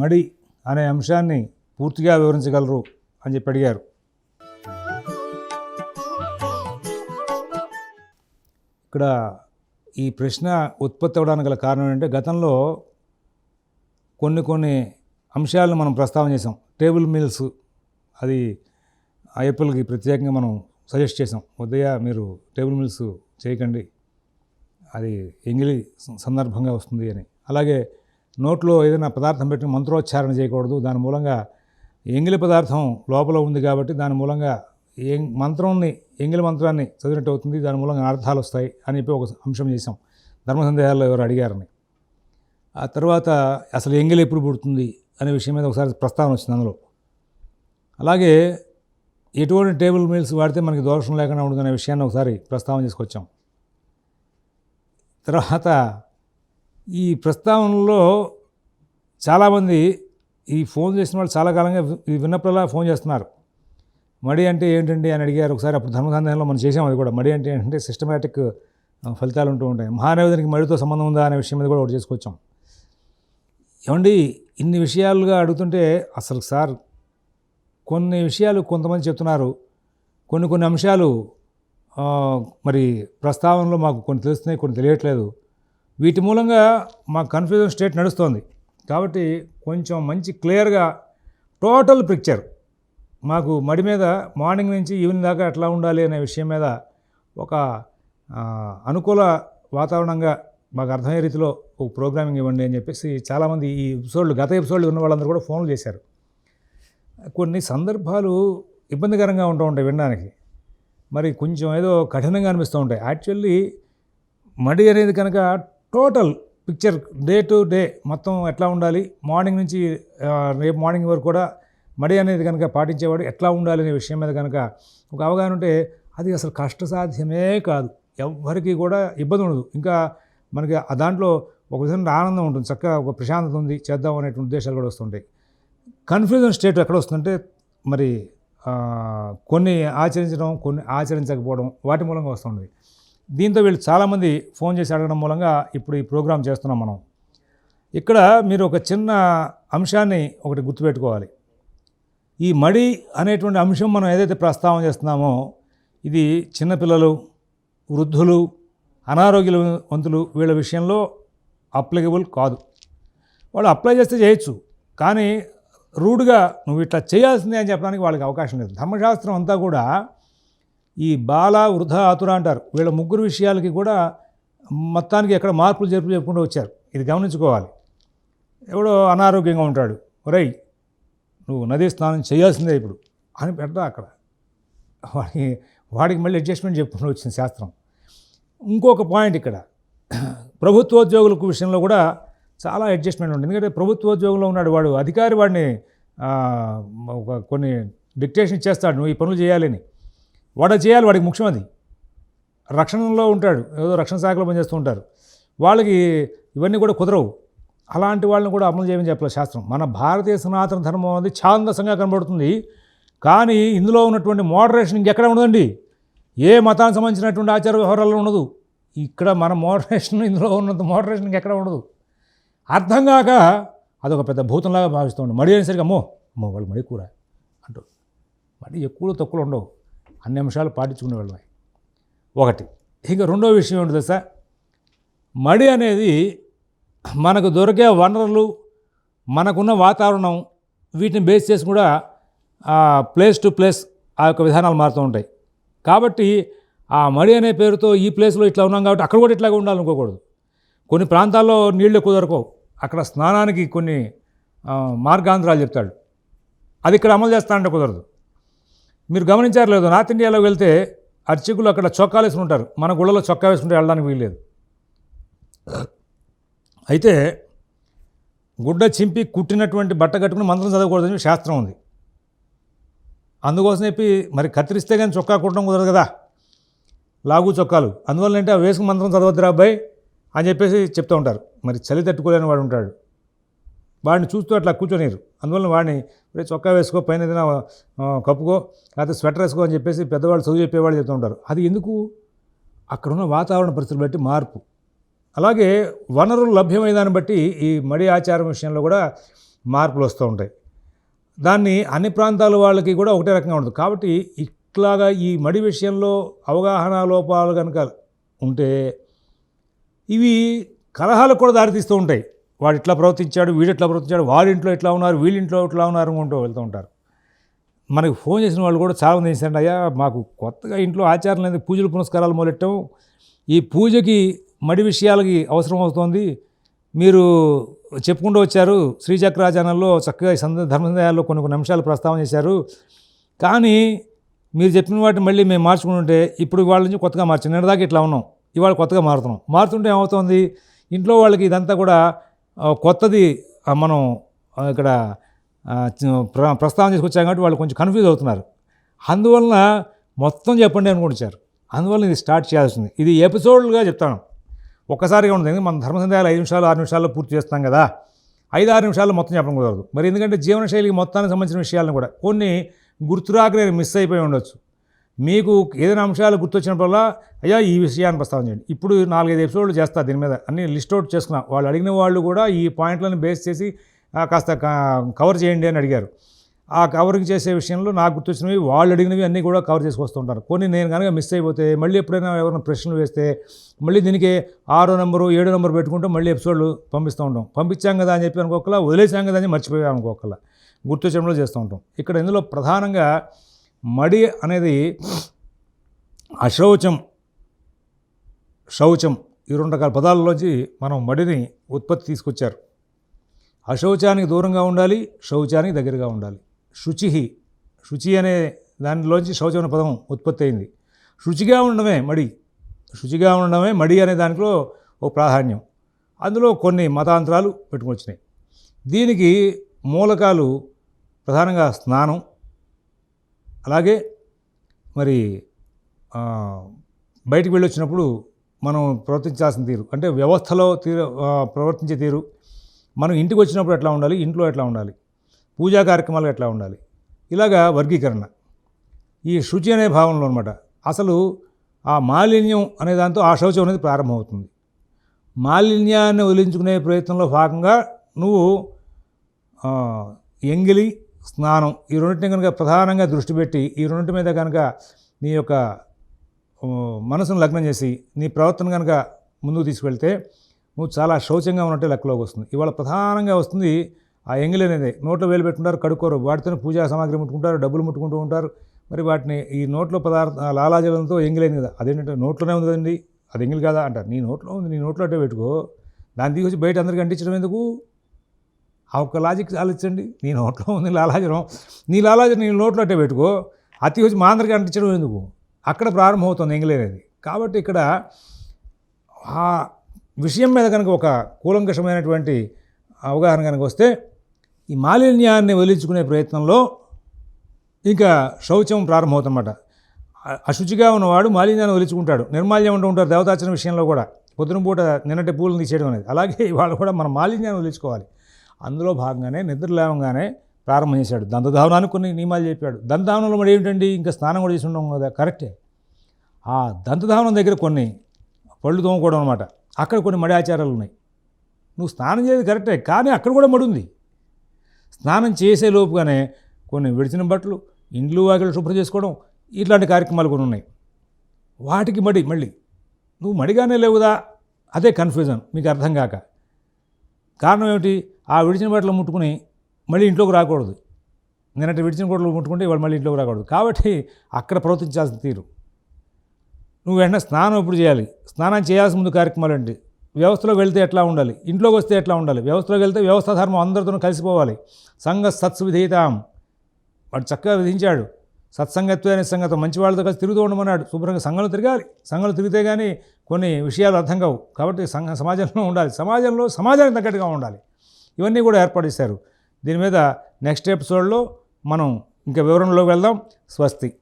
మడి అనే అంశాన్ని పూర్తిగా వివరించగలరు అని చెప్పి అడిగారు. ఇక్కడ ఈ ప్రశ్న ఉత్పత్తి అవ్వడానికి గల కారణం ఏంటంటే గతంలో కొన్ని కొన్ని అంశాలను మనం ప్రస్తావన చేసాం టేబుల్ మిల్స్ అది ఏప్రిల్కి ప్రత్యేకంగా మనం సజెస్ట్ చేసాం ఉదయ మీరు టేబుల్ మిల్స్ చేయకండి అది ఎంగిలి సందర్భంగా వస్తుంది అని. అలాగే నోట్లో ఏదైనా పదార్థం పెట్టి మంత్రోచ్చారణ చేయకూడదు. దాని మూలంగా ఎంగిలి పదార్థం లోపల ఉంది కాబట్టి దాని మూలంగా ఏం మంత్రాన్ని ఎంగిలి మంత్రాన్ని చదివినట్టు అవుతుంది. దాని మూలంగా అర్థాలు వస్తాయి అని చెప్పి ఒక అంశం చేసాం ధర్మ సందేహాల్లో ఎవరు అడిగారని. ఆ తర్వాత అసలు ఎంగిలి ఎప్పుడు పుడుతుంది అనే విషయం మీద ఒకసారి ప్రస్తావన వచ్చింది అందులో. అలాగే ఎటువంటి టేబుల్ మీల్స్ వాడితే మనకి దోషం లేకుండా ఉంటుందనే విషయాన్ని ఒకసారి ప్రస్తావన చేసుకొచ్చాం తర్వాత ఈ ప్రస్తావనలో చాలామంది ఈ ఫోన్ చేసిన వాళ్ళు చాలా కాలంగా వి- విన్నప్పుడల్లా ఫోన్ చేస్తున్నారు. మడి అంటే ఏంటండి అని అడిగారు. ఒకసారి అప్పుడు ధర్మసంధానంలో మనం చేసాం అది కూడా. మడి అంటే ఏంటంటే సిస్టమేటిక్ ఫలితాలు ఉంటూ ఉంటాయి. మహానవేదానికి మడితో సంబంధం ఉందా అనే విషయం మీద కూడా ఒకటి చేసుకొచ్చాం. ఏమండి ఇన్ని విషయాలుగా అడుగుతుంటే అసలు సార్ కొన్ని విషయాలు కొంతమంది చెప్తున్నారు. కొన్ని కొన్ని అంశాలు మరి ప్రస్తావనలో మాకు కొన్ని తెలుస్తున్నాయి కొన్ని తెలియట్లేదు. వీటి మూలంగా మా కన్ఫ్యూజన్ స్టేట్ నడుస్తోంది. కాబట్టి కొంచెం మంచి క్లియర్గా టోటల్ పిక్చర్ మాకు మడి మీద మార్నింగ్ నుంచి ఈవినింగ్ దాకా ఎట్లా ఉండాలి అనే విషయం మీద ఒక అనుకూల వాతావరణంగా మాకు అర్థమయ్యే రీతిలో ఒక ప్రోగ్రామింగ్ ఇవ్వండి అని చెప్పేసి చాలామంది ఈ ఎపిసోడ్లు గత ఎపిసోడ్లు ఉన్న వాళ్ళందరూ కూడా ఫోన్లు చేశారు. కొన్ని సందర్భాలు ఇబ్బందికరంగా ఉంటూ ఉంటాయి వినడానికి. మరి కొంచెం ఏదో కఠినంగా అనిపిస్తూ ఉంటాయి. యాక్చువల్లీ మడి అనేది కనుక total picture day to day మొత్తం ఎట్లా ఉండాలి? మార్నింగ్ నుంచి రేపు మార్నింగ్ వరకు కూడా మడి అనేది కనుక పాటించేవాడు ఎట్లా ఉండాలి అనే విషయం మీద కనుక ఒక అవగాహన ఉంటే అది అసలు కష్టసాధ్యమే కాదు. ఎవ్వరికి కూడా ఇబ్బంది ఉండదు. ఇంకా మనకి ఆ దాంట్లో ఒక విధంగా ఆనందం ఉంటుంది. చక్కగా ఒక ప్రశాంతత ఉంది. చేద్దాం అనేటువంటి ఉద్దేశాలు కూడా వస్తుంటాయి. కన్ఫ్యూజన్ స్టేట్ ఎక్కడ వస్తుందంటే మరి కొన్ని ఆచరించడం కొన్ని ఆచరించకపోవడం వాటి మూలంగా వస్తుంది దీంతో వీళ్ళు చాలామంది ఫోన్ చేసి అడగడం మూలంగా ఇప్పుడు ఈ ప్రోగ్రాం చేస్తున్నాం మనం. ఇక్కడ మీరు ఒక చిన్న అంశాన్ని ఒకటి గుర్తుపెట్టుకోవాలి. ఈ మడి అనేటువంటి అంశం మనం ఏదైతే ప్రస్తావన చేస్తున్నామో ఇది చిన్నపిల్లలు వృద్ధులు అనారోగ్యవంతులు వీళ్ళ విషయంలో అప్లికబుల్ కాదు. వాళ్ళు అప్లై చేస్తే చేయొచ్చు కానీ రూడ్గా నువ్వు ఇట్లా చేయాల్సిందే అని చెప్పడానికి వాళ్ళకి అవకాశం లేదు. ధర్మశాస్త్రం అంతా కూడా ఈ బాల వృధ ఆతుర అంటారు. వీళ్ళ ముగ్గురు విషయాలకి కూడా మొత్తానికి ఎక్కడ మార్పులు జరుపులు చెప్పుకుంటూ వచ్చారు. ఇది గమనించుకోవాలి. ఎవడో అనారోగ్యంగా ఉంటాడు. ఒరేయ్ నువ్వు నదీ స్నానం చేయాల్సిందే ఇప్పుడు అని పెడతా అక్కడ. వాడికి వాడికి మళ్ళీ అడ్జస్ట్మెంట్ చెప్పుకుంటూ వచ్చింది శాస్త్రం. ఇంకొక పాయింట్ ఇక్కడ. ప్రభుత్వోద్యోగులకు విషయంలో కూడా చాలా అడ్జస్ట్మెంట్ ఉంటుంది. ఎందుకంటే ప్రభుత్వోద్యోగంలో ఉన్నాడు వాడు. అధికారి వాడిని ఒక కొన్ని డిక్టేషన్ చేస్తాడు. నువ్వు ఈ పనులు చేయాలని వాడు చేయాలి వాడికి ముఖ్యం అది. రక్షణలో ఉంటాడు ఏదో రక్షణ శాఖలో పనిచేస్తూ ఉంటారు. వాళ్ళకి ఇవన్నీ కూడా కుదరవు. అలాంటి వాళ్ళని కూడా అమలు చేయమని చెప్పలేదు శాస్త్రం. మన భారతీయ సనాతన ధర్మం అనేది ఛాందసంగా కనబడుతుంది. కానీ ఇందులో ఉన్నటువంటి మోడరేషన్ ఇంకెక్కడ ఉండదండి? ఏ మతానికి సంబంధించినటువంటి ఆచార వ్యవహారాల్లో ఉండదు. ఇక్కడ మన మోడరేషన్ ఇందులో ఉన్నంత మోడరేషన్ ఇంకెక్కడ ఉండదు. అర్థం కాక అదొక పెద్ద భూతంలాగా భావిస్తూ ఉండు. మడి అనేసరికి అమ్మో అమ్మో వాళ్ళు మడి కూర అంటూ మడి ఎక్కువ తక్కువలు ఉండవు. అన్ని అంశాలు పాటించుకునే వాళ్ళమే ఒకటి. ఇంకా రెండో విషయం ఏంటి తెలుసా? మడి అనేది మనకు దొరికే వనరులు మనకున్న వాతావరణం వీటిని బేస్ చేసి కూడా ప్లేస్ టు ప్లేస్ ఆ యొక్క విధానాలు మారుతూ ఉంటాయి. కాబట్టి ఆ మడి అనే పేరుతో ఈ ప్లేస్లో ఇట్లా ఉన్నాం కాబట్టి అక్కడ కూడా ఇట్లాగే ఉండాలనుకోకూడదు కొన్ని ప్రాంతాల్లో నీళ్ళు ఎక్కువ దొరకవు. అక్కడ స్నానానికి కొన్ని మార్గాంధ్రాలు చెప్తాడు. అది ఇక్కడ అమలు చేస్తా అంటే కుదరదు. మీరు గమనించారు లేదు నార్త్ ఇండియాలో వెళ్తే అర్చకులు అక్కడ చొక్కాలు వేసుకుని ఉంటారు మన గుళ్ళలో చొక్కా వేసుకుంటే వెళ్ళడానికి వీల్లేదు. అయితే గుడ్డ చింపి కుట్టినటువంటి బట్ట కట్టుకుని మంత్రం చదవకూడదని శాస్త్రం ఉంది. అందుకోసం చెప్పి మరి కత్తిరిస్తే కానీ చొక్కా కుట్టడం కుదరదు కదా. లాగు చొక్కాలు. అందువల్ల అంటే ఆ వేసుకు మంత్రం చదవద్దురా అబ్బాయి అని చెప్పేసి చెప్తూ ఉంటారు. మరి చలి తట్టుకోలేని వాడు ఉంటాడు. వాడిని చూస్తూ అట్లా కూర్చొనిరు అందువల్ల వాడిని "రే, చొక్కా వేసుకో పైన ఏదైనా కప్పుకో లేకపోతే స్వెటర్ వేసుకో అని చెప్పేసి పెద్దవాళ్ళు చదువు చెప్పేవాళ్ళు చెప్తూ ఉంటారు. అది ఎందుకు? అక్కడున్న వాతావరణ పరిస్థితులు బట్టి మార్పు. అలాగే వనరులు లభ్యమైన దాన్ని బట్టి ఈ మడి ఆచారం విషయంలో కూడా మార్పులు వస్తూ ఉంటాయి. దాన్ని అన్ని ప్రాంతాల వాళ్ళకి కూడా ఒకటే రకంగా ఉంటుంది. కాబట్టి ఇట్లాగా ఈ మడి విషయంలో అవగాహన లోపాలు కనుక ఉంటే ఇవి కలహాలకు కూడా దారితీస్తూ ఉంటాయి. వాడు ఇట్లా ప్రవర్తించాడు వీడు ఇట్లా ప్రవర్తించాడు వాడింట్లో ఇట్లా ఉన్నారు వీళ్ళింట్లో ఇట్లా ఉన్నారు అనుకుంటూ వెళ్తూ ఉంటారు. మనకి ఫోన్ చేసిన వాళ్ళు కూడా చాలామంది ఏం అయ్యా మాకు కొత్తగా ఇంట్లో ఆచారం లేదు పూజలు పునస్కారాలు మొదలెట్టాం ఈ పూజకి మడి విషయాలకి అవసరం అవుతోంది. మీరు చెప్పుకుంటూ వచ్చారు శ్రీచక్రాచారంలో చక్కగా సంద ధర్మసందాయాల్లో కొన్ని కొన్ని అంశాలు ప్రస్తావన చేశారు. కానీ మీరు చెప్పిన వాటిని మళ్ళీ మేము మార్చుకుంటుంటే ఇప్పుడు వాళ్ళ నుంచి కొత్తగా మార్చాం. నిన్నదాకా ఇట్లా ఉన్నాం. ఇవాళ కొత్తగా మారుతున్నాం. మారుతుంటే ఏమవుతుంది? ఇంట్లో వాళ్ళకి ఇదంతా కూడా కొత్తది మనం ఇక్కడ ప్ర- ప్రస్తావన చేసుకొచ్చాం కాబట్టి వాళ్ళు కొంచెం కన్ఫ్యూజ్ అవుతున్నారు. అందువలన మొత్తం చెప్పండి అనుకుంటారు అందువల్ల ఇది స్టార్ట్ చేయాల్సింది. ఇది ఎపిసోడ్లుగా చెప్తాను. ఒక్కసారిగా ఉంటుంది ఎందుకంటే మన ధర్మ సందేహాలు ఐదు నిమిషాలు ఆరు నిమిషాల్లో పూర్తి చేస్తాం కదా. ఐదు ఆరు నిమిషాల్లో మొత్తం చెప్పడం కుదరదు. మరి ఎందుకంటే జీవనశైలికి మొత్తానికి సంబంధించిన విషయాలను కూడా కొన్ని గుర్తురాకనే మిస్ అయిపోయి ఉండొచ్చు. మీకు ఏదైనా అంశాలు గుర్తొచ్చినప్పుడల్లా అయ్యా ఈ విషయాన్ని ప్రస్తావన చేయండి. ఇప్పుడు నాలుగైదు ఎపిసోడ్లు చేస్తా దీని మీద. అన్ని లిస్ట్ అవుట్ చేసుకున్నా. వాళ్ళు అడిగిన వాళ్ళు కూడా ఈ పాయింట్లను బేస్ చేసి కాస్త కవర్ చేయండి అని అడిగారు. ఆ కవరింగ్ చేసే విషయంలో నాకు గుర్తొచ్చినవి వాళ్ళు అడిగినవి అన్నీ కూడా కవర్ చేసుకొస్తుంటారు కొన్ని నేను కనుక మిస్ అయిపోతే మళ్ళీ ఎప్పుడైనా ఎవరైనా ప్రశ్నలు వేస్తే మళ్ళీ దీనికి ఆరో నెంబరు ఏడో నెంబర్ పెట్టుకుంటూ మళ్ళీ ఎపిసోడ్లు పంపిస్తూ ఉంటాం. పంపించాం కదా అని చెప్పి అనుకోకలా వదిలేసాం కదా అని మర్చిపోయాం అనుకోకలా గుర్తొచ్చడంలో చేస్తూ ఉంటాం. ఇక్కడ ఇందులో ప్రధానంగా మడి అనేది అశౌచం శౌచం ఈ రెండు రకాల పదాలలోంచి మనం మడిని ఉత్పత్తి తీసుకొచ్చారు. అశౌచానికి దూరంగా ఉండాలి శౌచానికి దగ్గరగా ఉండాలి. శుచి శుచి అనే దానిలోంచి శౌచం అనే పదం ఉత్పత్తి అయింది. శుచిగా ఉండడమే మడి శుచిగా ఉండడమే మడి అనే దానిలో ఒక ప్రాధాన్యం. అందులో కొన్ని మతాంతరాలు పెట్టుకొచ్చినాయి. దీనికి మూలకాలు ప్రధానంగా స్నానం అలాగే మరి బయటికి వెళ్ళొచ్చినప్పుడు మనం ప్రవర్తించాల్సిన తీరు అంటే వ్యవస్థలో తీరు ప్రవర్తించే తీరు మనం ఇంటికి వచ్చినప్పుడు ఎట్లా ఉండాలి ఇంట్లో ఎట్లా ఉండాలి పూజా కార్యక్రమాలు ఎట్లా ఉండాలి ఇలాగా వర్గీకరణ. ఈ శుచి అనే భావనలో అనమాట అసలు ఆ మాలిన్యం అనే దాంతో ఆ శౌచం అనేది ప్రారంభమవుతుంది. మాలిన్యాన్ని వదిలించుకునే ప్రయత్నంలో భాగంగా నువ్వు ఎంగిలి స్నానం ఈ రెండింటిని కనుక ప్రధానంగా దృష్టి పెట్టి ఈ రెండింటి మీద కనుక నీ యొక్క మనసును లగ్నం చేసి నీ ప్రవర్తన కనుక ముందుకు తీసుకెళ్తే నువ్వు చాలా శౌచంగా ఉన్నట్టే లెక్కలోకి వస్తుంది. ఇవాళ ప్రధానంగా వస్తుంది ఆ ఎంగిలి అనేది. నోట్లో వేలు పెట్టుకుంటారు కడుక్కోరు. వాటితోనే పూజా సామాగ్రి ముట్టుకుంటారు డబ్బులు ముట్టుకుంటూ ఉంటారు. మరి వాటిని ఈ నోట్లో పదార్థ లాలాజలంతో ఎంగిలైంది కదా అదేంటంటే నోట్లోనే ఉంది కదండి అది ఎంగిలి కాదా అంటారు. నీ నోట్లో ఉంది నీ నోట్లో అట్టే పెట్టుకో. దాన్ని తీసుకొచ్చి బయట అందరికీ అంటించడం ఎందుకు? ఆ ఒక్క లాజిక్ ఆలోచించండి. నీ నోట్లో ఉంది లాలాజరం నీ లాలాజరం నీ నోట్లో అట్టే పెట్టుకో. అతి వచ్చి మా అందరికీ అంటించడం ఎందుకు? అక్కడ ప్రారంభమవుతుంది అది కాబట్టి ఇక్కడ ఆ విషయం మీద కనుక ఒక కూలంకషమైనటువంటి అవగాహన కనుక వస్తే ఈ మాలిన్యాన్ని వదిలించుకునే ప్రయత్నంలో ఇంకా శౌచం ప్రారంభమవుతుందన్నమాట. అశుచిగా ఉన్నవాడు మాలిన్యాన్ని వదిలించుకుంటాడు. నిర్మాల్యం ఉంటూ ఉంటారు దేవతార్చన విషయంలో కూడా. పొద్దున పూట నిన్నటి పూలను తీసేయడం అనేది. అలాగే ఇవాళ కూడా మన మాలిన్యాన్ని వదిలించుకోవాలి. అందులో భాగంగానే నిద్ర లేవగానే ప్రారంభం చేశాడు. దంతధావనానికి కొన్ని నియమాలు చెప్పాడు. దంతధావనంలో మరి ఏమిటండి? ఇంకా స్నానం కూడా చేసి ఉండడం కదా? కరెక్టే. ఆ దంతధావనం దగ్గర కొన్ని పళ్ళు తోముకోవడం అనమాట అక్కడ కొన్ని మడి ఆచారాలు ఉన్నాయి. నువ్వు స్నానం చేయదు కరెక్టే కానీ అక్కడ కూడా మడి ఉంది. స్నానం చేసే లోపుగానే కొన్ని విడిచిన బట్టలు ఇండ్లు వాకిలు శుభ్రం చేసుకోవడం ఇట్లాంటి కార్యక్రమాలు కొన్ని ఉన్నాయి. వాటికి మడి మళ్ళీ. నువ్వు మడిగానే లేవుదా అదే కన్ఫ్యూజన్. మీకు అర్థం కాక. కారణం ఏమిటి? ఆ విడిచిన బట్టలు ముట్టుకుని మళ్ళీ ఇంట్లోకి రాకూడదు. నిన్నటి విడిచిన బట్టలు ముట్టుకుంటే ఇవాళ మళ్ళీ ఇంట్లోకి రాకూడదు. కాబట్టి అక్కడ ప్రవర్తించాల్సిన తీరు. నువ్వు వెంటనే స్నానం ఎప్పుడు చేయాలి? స్నానం చేయాల్సిన ముందు కార్యక్రమాలు ఏంటి? వ్యవస్థలో వెళ్తే ఎట్లా ఉండాలి? ఇంట్లోకి వస్తే ఎట్లా ఉండాలి? వ్యవస్థలోకి వెళ్తే వ్యవస్థ ధర్మం అందరితో కలిసిపోవాలి. సంఘ సత్సువిధేయతాం. వాడు చక్కగా విధించాడు. సత్సంగత్వ అనే సంగతం మంచి వాళ్ళతో కలిసి తిరుగుతూ ఉండమన్నాడు. శుభ్రంగా సంఘంలో తిరగాలి. సంఘంలో తిరిగితే కానీ కొన్ని విషయాలు అర్థం కావు. కాబట్టి సంఘ సమాజంలో ఉండాలి. సమాజంలో సమాజానికి తగ్గట్టుగా ఉండాలి. ఇవన్నీ కూడా ఏర్పాటు చేశారు. దీని మీద నెక్స్ట్ ఎపిసోడ్లో మనం ఇంకా వివరణలోకి వెళ్దాం. స్వస్తి.